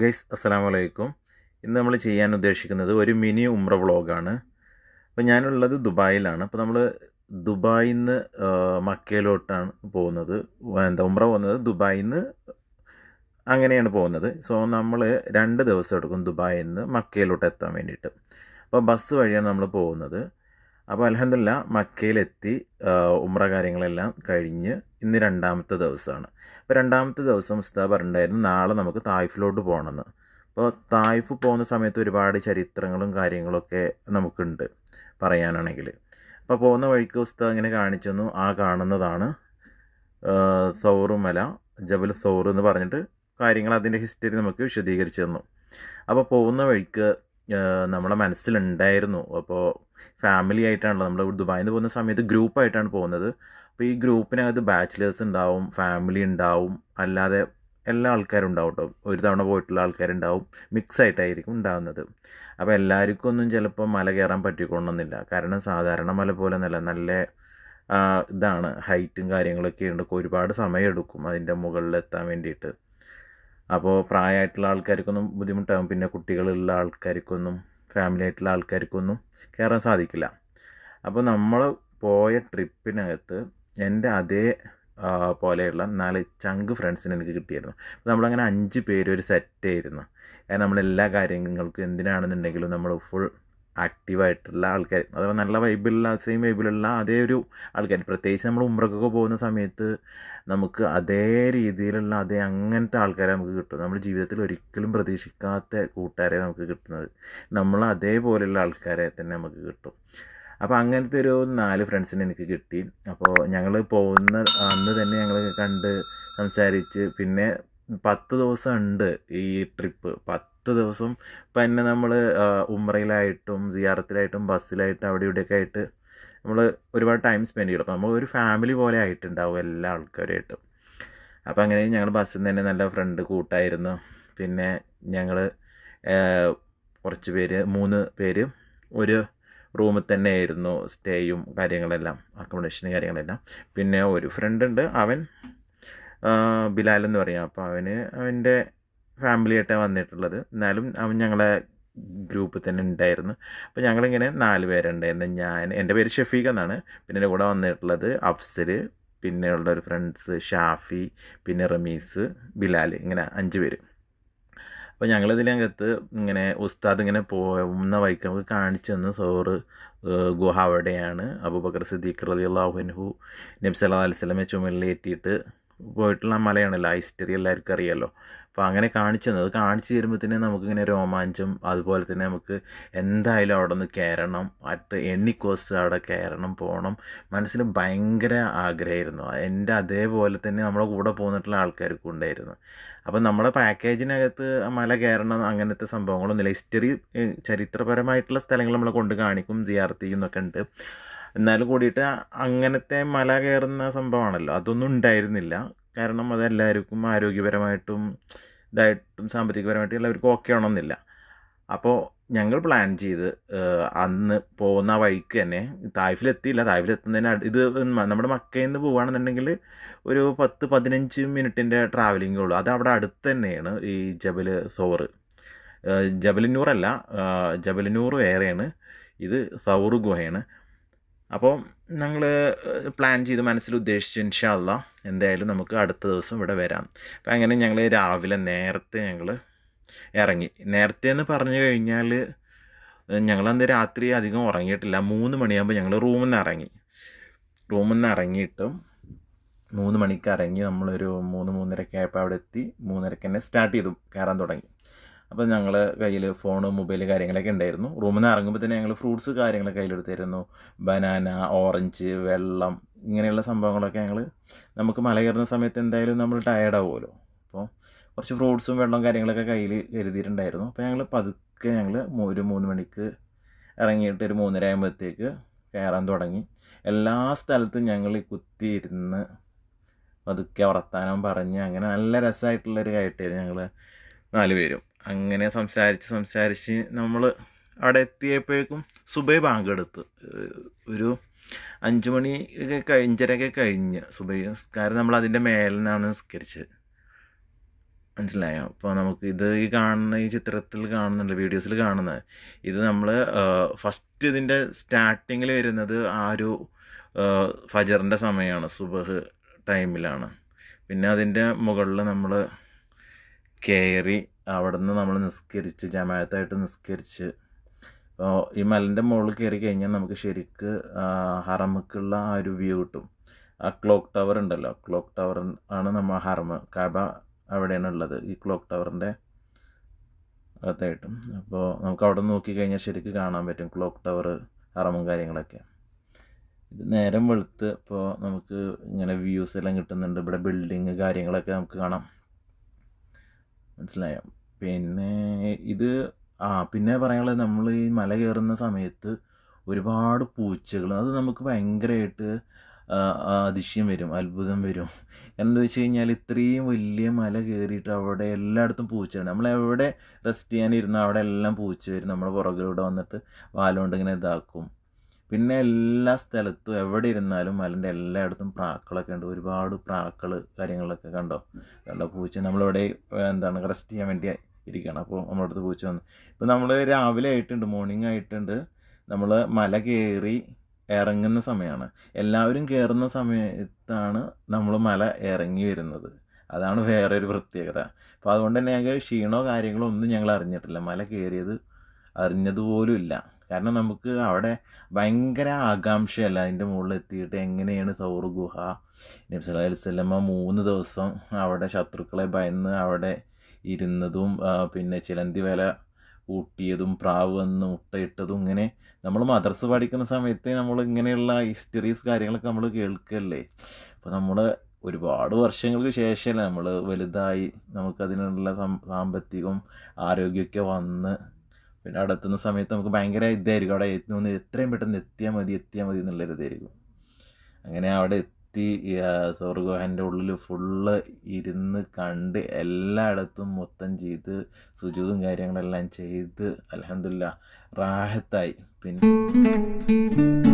Guys അസ്സാം വലൈക്കും ഇന്ന് നമ്മൾ ചെയ്യാൻ ഉദ്ദേശിക്കുന്നത് ഒരു മിനി ഉമ്ര വ്ളോഗാണ്. അപ്പോൾ ഞാനുള്ളത് ദുബായിലാണ്. അപ്പോൾ നമ്മൾ ദുബായിൽ നിന്ന് മക്കയിലോട്ടാണ് പോകുന്നത്. എന്താ ഉമ്ര പോകുന്നത്? ദുബായിൽ നിന്ന് അങ്ങനെയാണ് പോകുന്നത്. സോ നമ്മൾ രണ്ട് ദിവസം എടുക്കും ദുബായിൽ നിന്ന് മക്കയിലോട്ട് എത്താൻ വേണ്ടിയിട്ട്. അപ്പോൾ ബസ് വഴിയാണ് നമ്മൾ പോകുന്നത്. അപ്പോൾ അലഹമില്ല മക്കയിലെത്തി ഉമ്ര കാര്യങ്ങളെല്ലാം കഴിഞ്ഞ് ഇന്ന് രണ്ടാമത്തെ ദിവസമാണ് അപ്പോൾ രണ്ടാമത്തെ ദിവസം ഉസ്താദ് പറഞ്ഞിട്ടുണ്ടായിരുന്നു നാളെ നമുക്ക് തായ്ഫിലോട്ട് പോകണമെന്ന്. അപ്പോൾ തായ്ഫ് പോകുന്ന സമയത്ത് ഒരുപാട് ചരിത്രങ്ങളും കാര്യങ്ങളൊക്കെ നമുക്കുണ്ട് പറയാനാണെങ്കിൽ. അപ്പോൾ പോകുന്ന വഴിക്ക് ഉസ്താദ് ഇങ്ങനെ കാണിച്ചു തന്നു ആ കാണുന്നതാണ് സൗറുമല ജബൽ സൗർ എന്ന് പറഞ്ഞിട്ട് കാര്യങ്ങൾ അതിന്റെ ഹിസ്റ്ററി നമുക്ക് വിശദീകരിച്ചു തന്നു. അപ്പോൾ പോകുന്ന വഴിക്ക് നമ്മുടെ മനസ്സിലുണ്ടായിരുന്നു. അപ്പോൾ ഫാമിലി ആയിട്ടാണല്ലോ നമ്മൾ ദുബായിൽ നിന്ന് പോകുന്ന സമയത്ത് ഗ്രൂപ്പായിട്ടാണ് പോകുന്നത്. അപ്പോൾ ഈ ഗ്രൂപ്പിനകത്ത് ബാച്ചിലേഴ്സ് ഉണ്ടാവും ഫാമിലി ഉണ്ടാവും അല്ലാതെ എല്ലാ ആൾക്കാരും ഉണ്ടാവും കേട്ടോ ഒരു തവണ പോയിട്ടുള്ള ആൾക്കാരുണ്ടാവും മിക്സ് ആയിട്ടായിരിക്കും ഉണ്ടാകുന്നത് അപ്പോൾ എല്ലാവർക്കും ഒന്നും ചിലപ്പോൾ മല കയറാൻ പറ്റിക്കൊള്ളണമെന്നില്ല കാരണം സാധാരണ മല പോലെ ഒന്നല്ല നല്ല ഇതാണ്. ഹൈറ്റും കാര്യങ്ങളൊക്കെ ഉണ്ട്. ഒരുപാട് സമയമെടുക്കും അതിന്റെ മുകളിലെത്താൻ വേണ്ടിയിട്ട്. അപ്പോൾ പ്രായമായിട്ടുള്ള ആൾക്കാർക്കൊന്നും ബുദ്ധിമുട്ടാകും പിന്നെ കുട്ടികളുള്ള ആൾക്കാർക്കൊന്നും ഫാമിലി ആയിട്ടുള്ള ആൾക്കാർക്കൊന്നും കയറാൻ സാധിക്കില്ല. അപ്പോൾ നമ്മൾ പോയ ട്രിപ്പിനകത്ത് എന്റെ അതേ പോലെയുള്ള നാല് ചങ്ക് ഫ്രണ്ട്സിന് എനിക്ക് കിട്ടിയിരുന്നു. നമ്മളങ്ങനെ അഞ്ച് പേര് ഒരു സെറ്റ് ആയിരുന്നു. കാരണം നമ്മളെല്ലാ കാര്യങ്ങൾക്കും എന്തിനാണെന്നുണ്ടെങ്കിലും നമ്മൾ ഫുൾ ആക്റ്റീവായിട്ടുള്ള ആൾക്കാർ അഥവാ നല്ല വൈബിലുള്ള സെയിം വൈബിലുള്ള അതേ ഒരു ആൾക്കാർ പ്രത്യേകിച്ച് നമ്മൾ ഉമ്രക്കൊക്കെ പോകുന്ന സമയത്ത് നമുക്ക് അതേ രീതിയിലുള്ള അതേ അങ്ങനത്തെ ആൾക്കാരെ നമുക്ക് കിട്ടും. നമ്മൾ ജീവിതത്തിൽ ഒരിക്കലും പ്രതീക്ഷിക്കാത്ത കൂട്ടുകാരെ നമുക്ക് കിട്ടുന്നത്. നമ്മൾ അതേപോലെയുള്ള ആൾക്കാരെ തന്നെ നമുക്ക് കിട്ടും. അപ്പോൾ അങ്ങനത്തെ ഒരു നാല് ഫ്രണ്ട്സിനെ എനിക്ക് കിട്ടി. അപ്പോൾ ഞങ്ങൾ പോകുന്ന അന്ന് തന്നെ ഞങ്ങൾ കണ്ട് സംസാരിച്ച് പിന്നെ പത്ത് ദിവസം ഉണ്ട് ഈ ട്രിപ്പ് പത്ത് ദിവസം. പിന്നെ നമ്മൾ ഉമ്രയിലായിട്ടും സിയാറത്തിലായിട്ടും ബസ്സിലായിട്ടും അവിടെ ഇവിടെയൊക്കെ ആയിട്ട് നമ്മൾ ഒരുപാട് ടൈം സ്പെൻഡ് ചെയ്യും. അപ്പോൾ നമ്മൾ ഒരു ഫാമിലി പോലെ ആയിട്ടുണ്ടാവും എല്ലാ ആൾക്കാരുമായിട്ടും അപ്പോൾ അങ്ങനെ ഞങ്ങൾ ബസ്സിൽ നിന്ന് തന്നെ നല്ല ഫ്രണ്ട് കൂട്ടായിരുന്നു. പിന്നെ ഞങ്ങൾ കുറച്ച് പേര് മൂന്ന് പേര് ഒരു റൂമിൽ തന്നെ ആയിരുന്നു സ്റ്റേയും കാര്യങ്ങളെല്ലാം അക്കോമഡേഷനും കാര്യങ്ങളെല്ലാം. പിന്നെ ഒരു ഫ്രണ്ട് ഉണ്ട് അവൻ ബിലാൽ എന്ന് പറയാം. അപ്പോൾ അവന് അവന്റെ ഫാമിലിയായിട്ടാണ് വന്നിട്ടുള്ളത്. എന്നാലും അവൻ ഞങ്ങളെ ഗ്രൂപ്പിൽ തന്നെ ഉണ്ടായിരുന്നു. അപ്പോൾ ഞങ്ങളിങ്ങനെ നാല് പേരുണ്ടായിരുന്നു. ഞാൻ എന്റെ പേര് ഷഫീഖ് എന്നാണ്. പിന്നെ എന്റെ കൂടെ വന്നിട്ടുള്ളത് അഫ്സൽ പിന്നെ ഉള്ള ഒരു ഫ്രണ്ട്സ് ഷാഫി പിന്നെ റമീസ് ബിലാൽ ഇങ്ങനെ അഞ്ച് പേര്. അപ്പോൾ ഞങ്ങളിതിനകത്ത് ഇങ്ങനെ ഉസ്താദ് ഇങ്ങനെ പോകുന്ന വഴിക്ക് നമുക്ക് കാണിച്ചു തന്നു സോറ് ഗുഹ അവിടെയാണ്. അബൂബക്കർ സിദ്ദീഖ് റലി അള്ളാഹുൻഹു നബി സല്ലാ അലിസ്ലമെ ചുമലിലേറ്റിയിട്ട് പോയിട്ടുള്ള മലയാണല്ലോ ആ ഹിസ്റ്ററി എല്ലാവർക്കും അറിയാമല്ലോ അപ്പോൾ അങ്ങനെ കാണിച്ചു തന്നത് കാണിച്ചു തരുമ്പോഴത്തേനും നമുക്കിങ്ങനെ രോമാഞ്ചം അതുപോലെ തന്നെ നമുക്ക് എന്തായാലും അവിടെ നിന്ന് കയറണം. അറ്റ് എണ്ണി കോസ്റ്റ് അവിടെ കയറണം പോകണം മനസ്സിൽ ഭയങ്കര ആഗ്രഹമായിരുന്നു. എന്റെ അതേപോലെ തന്നെ നമ്മുടെ കൂടെ പോന്നിട്ടുള്ള ആൾക്കാർക്കും ഉണ്ടായിരുന്നു. അപ്പം നമ്മുടെ പാക്കേജിനകത്ത് മല കയറണം അങ്ങനത്തെ സംഭവങ്ങളൊന്നുമില്ല. ഹിസ്റ്ററി ചരിത്രപരമായിട്ടുള്ള സ്ഥലങ്ങൾ നമ്മളെ കൊണ്ട് കാണിക്കും ജിയാർത്തിക്കും എന്നൊക്കെ ഉണ്ട്. എന്നാലും കൂടിയിട്ട് അങ്ങനത്തെ മല കയറുന്ന സംഭവമാണല്ലോ. അതൊന്നും ഉണ്ടായിരുന്നില്ല. കാരണം അതെല്ലാവർക്കും ആരോഗ്യപരമായിട്ടും ഇതായിട്ടും സാമ്പത്തികപരമായിട്ടും എല്ലാവർക്കും ഓക്കെ ആവണമെന്നില്ല അപ്പോൾ ഞങ്ങൾ പ്ലാൻ ചെയ്ത് അന്ന് പോകുന്ന വഴിക്ക് തന്നെ തായ്ഫിലെത്തിയില്ല. തായ്ഫിലെത്തുന്നതിന് ഇത് നമ്മുടെ മക്കയിൽ നിന്ന് പോവുകയാണെന്നുണ്ടെങ്കിൽ ഒരു പത്ത് പതിനഞ്ച് മിനിറ്റിന്റെ ട്രാവലിംഗേ ഉള്ളൂ. അത് അവിടെ അടുത്ത് തന്നെയാണ് ഈ ജബൽ സോറ് ജബലിനൂറല്ല ജബലിനൂർ വേറെയാണ്. ഇത് സൗറ് ഗുഹയാണ്. അപ്പോൾ ഞങ്ങൾ പ്ലാൻ ചെയ്ത് മനസ്സിൽ ഉദ്ദേശിച്ച് ഇൻഷാല്ല എന്തായാലും നമുക്ക് അടുത്ത ദിവസം ഇവിടെ വരാം. അപ്പം അങ്ങനെ ഞങ്ങൾ രാവിലെ നേരത്തെ ഞങ്ങൾ ഇറങ്ങി. നേരത്തെ എന്ന് പറഞ്ഞു കഴിഞ്ഞാൽ ഞങ്ങളന്ന് രാത്രി അധികം ഉറങ്ങിയിട്ടില്ല. മൂന്ന് മണിയാകുമ്പോൾ ഞങ്ങൾ റൂമിൽ നിന്ന് ഇറങ്ങി. റൂമിൽ നിന്ന് ഇറങ്ങിയിട്ടും മൂന്ന് മണിക്ക് ഇറങ്ങി നമ്മളൊരു മൂന്ന് മൂന്നരയ്ക്ക് ആയപ്പോൾ അവിടെ എത്തി മൂന്നരയ്ക്ക് തന്നെ സ്റ്റാർട്ട് ചെയ്തു കയറാൻ തുടങ്ങി. അപ്പോൾ ഞങ്ങൾ കയ്യിൽ ഫോൺ മൊബൈൽ കാര്യങ്ങളൊക്കെ ഉണ്ടായിരുന്നു റൂമിൽ നിന്ന് ഇറങ്ങുമ്പോൾ തന്നെ ഞങ്ങൾ ഫ്രൂട്ട്സ് കാര്യങ്ങളൊക്കെ കയ്യിലെടുത്തിരുന്നു ബനാന ഓറഞ്ച് വെള്ളം ഇങ്ങനെയുള്ള സംഭവങ്ങളൊക്കെ ഞങ്ങൾ നമുക്ക് മല കയറുന്ന സമയത്ത് എന്തായാലും നമ്മൾ ടയേർഡ് ആവുമല്ലോ. അപ്പോൾ കുറച്ച് ഫ്രൂട്ട്സും വെള്ളവും കാര്യങ്ങളൊക്കെ കയ്യിൽ കരുതിയിട്ടുണ്ടായിരുന്നു. അപ്പോൾ ഞങ്ങൾ പതുക്കെ ഞങ്ങൾ ഒരു മൂന്ന് മണിക്ക് ഇറങ്ങിയിട്ട് ഒരു മൂന്നര ആകുമ്പോഴത്തേക്ക് കയറാൻ തുടങ്ങി. എല്ലാ സ്ഥലത്തും ഞങ്ങൾ കുത്തിയിരുന്ന് പതുക്കെ വർത്താനം പറഞ്ഞ് അങ്ങനെ നല്ല രസമായിട്ടുള്ളൊരു കയറ്റായിരുന്നു ഞങ്ങൾ നാല് പേരും. അങ്ങനെ സംസാരിച്ച് സംസാരിച്ച് നമ്മൾ അവിടെ എത്തിയപ്പോഴേക്കും സുബൈ ബാങ്ക് എടുത്ത് ഒരു അഞ്ച് മണി ഒക്കെ അഞ്ചരയൊക്കെ കഴിഞ്ഞ് സുബൈ. നിസ്കാരം നമ്മൾ അതിന്റെ മേലിൽ നിന്നാണ് നിസ്കരിച്ചത്. മനസ്സിലായോ? അപ്പോൾ നമുക്ക് ഇത് ഈ കാണുന്ന ഈ ചിത്രത്തിൽ കാണുന്നുണ്ട് വീഡിയോസിൽ കാണുന്നത്. ഇത് നമ്മൾ ഫസ്റ്റ് ഇതിന്റെ സ്റ്റാർട്ടിങ്ങിൽ വരുന്നത് ആ ഒരു ഫജറിന്റെ സമയമാണ് സുബഹ് ടൈമിലാണ് പിന്നെ അതിന്റെ മുകളിൽ നമ്മൾ കയറി അവിടെ നിന്ന് നമ്മൾ നിസ്കരിച്ച് ജമാഅത്തായിട്ട് നിസ്കരിച്ച് ഈ മലന്റെ മുകളിൽ കയറി കഴിഞ്ഞാൽ നമുക്ക് ശരിക്ക് ഹറമക്കുള്ള ആ ഒരു വ്യൂ കിട്ടും. ആ ക്ലോക്ക് ടവർ ഉണ്ടല്ലോ ക്ലോക്ക് ടവർ ആണ് നമ്മൾ ഹറമ് കബ അവിടെയാണ് ഉള്ളത് ഈ ക്ലോക്ക് ടവറിന്റെ അകത്തായിട്ടും. അപ്പോൾ നമുക്ക് അവിടെ നോക്കി കഴിഞ്ഞാൽ ശരിക്ക് കാണാൻ പറ്റും ക്ലോക്ക് ടവർ ഹറമും കാര്യങ്ങളൊക്കെ. ഇത് നേരം വെളുത്ത് ഇപ്പോൾ നമുക്ക് ഇങ്ങനെ വ്യൂസ് എല്ലാം കിട്ടുന്നുണ്ട്. ഇവിടെ ബിൽഡിങ് കാര്യങ്ങളൊക്കെ നമുക്ക് കാണാം. മനസ്സിലായോ? പിന്നെ ഇത് ആ പിന്നെ പറയാനുള്ളത് നമ്മൾ ഈ മല കയറുന്ന സമയത്ത് ഒരുപാട് പൂച്ചകൾ അത് നമുക്ക് ഭയങ്കരമായിട്ട് അതിശയം വരും അത്ഭുതം വരും. എന്താ വെച്ച് കഴിഞ്ഞാൽ ഇത്രയും വലിയ മല കയറിയിട്ട് അവിടെ എല്ലായിടത്തും പൂച്ചയാണ് നമ്മൾ എവിടെ റെസ്റ്റ് ചെയ്യാനിരുന്ന അവിടെ എല്ലാം പൂച്ച വരും. നമ്മുടെ പുറകിലൂടെ വന്നിട്ട് വാലുകൊണ്ട് ഇങ്ങനെ ഇതാക്കും. പിന്നെ എല്ലാ സ്ഥലത്തും എവിടെ ഇരുന്നാലും മലന്റെ എല്ലായിടത്തും പ്രാക്കളൊക്കെ ഉണ്ട്. ഒരുപാട് പ്രാക്കൾ കാര്യങ്ങളൊക്കെ കണ്ടോ? കണ്ടോ? പൂച്ച നമ്മളിവിടെ എന്താണ് റെസ്റ്റ് ചെയ്യാൻ വേണ്ടി ഇരിക്കുകയാണ് അപ്പോൾ നമ്മുടെ പൂച്ച വന്നു. ഇപ്പോൾ നമ്മൾ രാവിലെ ആയിട്ടുണ്ട് മോർണിംഗ് ആയിട്ടുണ്ട്. നമ്മൾ മല കയറി ഇറങ്ങുന്ന സമയമാണ്. എല്ലാവരും കയറുന്ന സമയത്താണ് നമ്മൾ മല ഇറങ്ങി വരുന്നത്. അതാണ് വേറൊരു പ്രത്യേകത. അപ്പോൾ അതുകൊണ്ട് തന്നെ ഞങ്ങൾക്ക് ക്ഷീണോ കാര്യങ്ങളോ ഒന്നും ഞങ്ങൾ അറിഞ്ഞിട്ടില്ല. മല കയറിയത് അറിഞ്ഞതുപോലും ഇല്ല. കാരണം നമുക്ക് അവിടെ ഭയങ്കര ആകാംക്ഷയല്ല അതിന്റെ മുകളിൽ എത്തിയിട്ട് എങ്ങനെയാണ് സൗർ ഗുഹ നബി സല്ലല്ലാഹു അലൈഹി വസല്ലമ മൂന്ന് ദിവസം അവിടെ ശത്രുക്കളെ ഭയന്ന് അവിടെ ഇരുന്നതും പിന്നെ ചിലന്തി വില കൂട്ടിയതും പ്രാവ് വന്ന് മുട്ടയിട്ടതും ഇങ്ങനെ നമ്മൾ മദർസ് പഠിക്കുന്ന സമയത്ത് നമ്മൾ ഇങ്ങനെയുള്ള ഹിസ്റ്ററീസ് കാര്യങ്ങളൊക്കെ നമ്മൾ കേൾക്കല്ലേ? അപ്പോൾ നമ്മൾ ഒരുപാട് വർഷങ്ങൾക്ക് ശേഷമല്ലേ നമ്മൾ വലുതായി നമുക്കതിനുള്ള സാമ്പത്തികവും ആരോഗ്യമൊക്കെ വന്ന് പിന്നെ അവിടെ എത്തുന്ന സമയത്ത് നമുക്ക് ഭയങ്കര ഇതായിരിക്കും. അവിടെ എത്തുന്ന എത്രയും പെട്ടെന്ന് എത്തിയാൽ മതി എത്തിയാൽ മതി എന്നുള്ളൊരു ഇതായിരിക്കും അങ്ങനെ അവിടെ എത്തി സ്വർഗുഹന്റെ ഉള്ളിൽ ഫുള്ള് ഇരുന്ന് കണ്ട് എല്ലായിടത്തും മൊത്തം ചെയ്ത് സുജൂതും കാര്യങ്ങളെല്ലാം ചെയ്ത് അലഹമില്ല റാഹത്തായി. പിന്നെ